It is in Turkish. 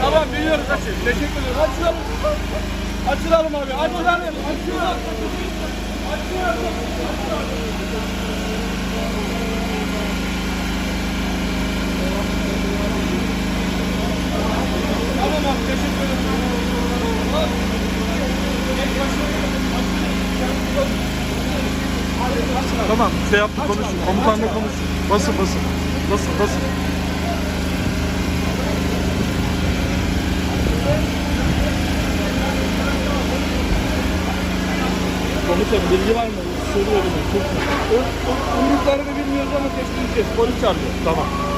Tamam biliyoruz açın. Teşekkür ederim. Açılalım. Açılalım abi. Açılalım. Açılalım. Açılalım. Tamam abi teşekkür ederim. Tamam şey yaptı konuş. Komutanla konuş. Basın basın. Basın basın. Komutanım bilgi var mı? Soruyorum. Uyruklarını bilmiyoruz ama tespit edeceğiz. Polis çağırıyor. Tamam.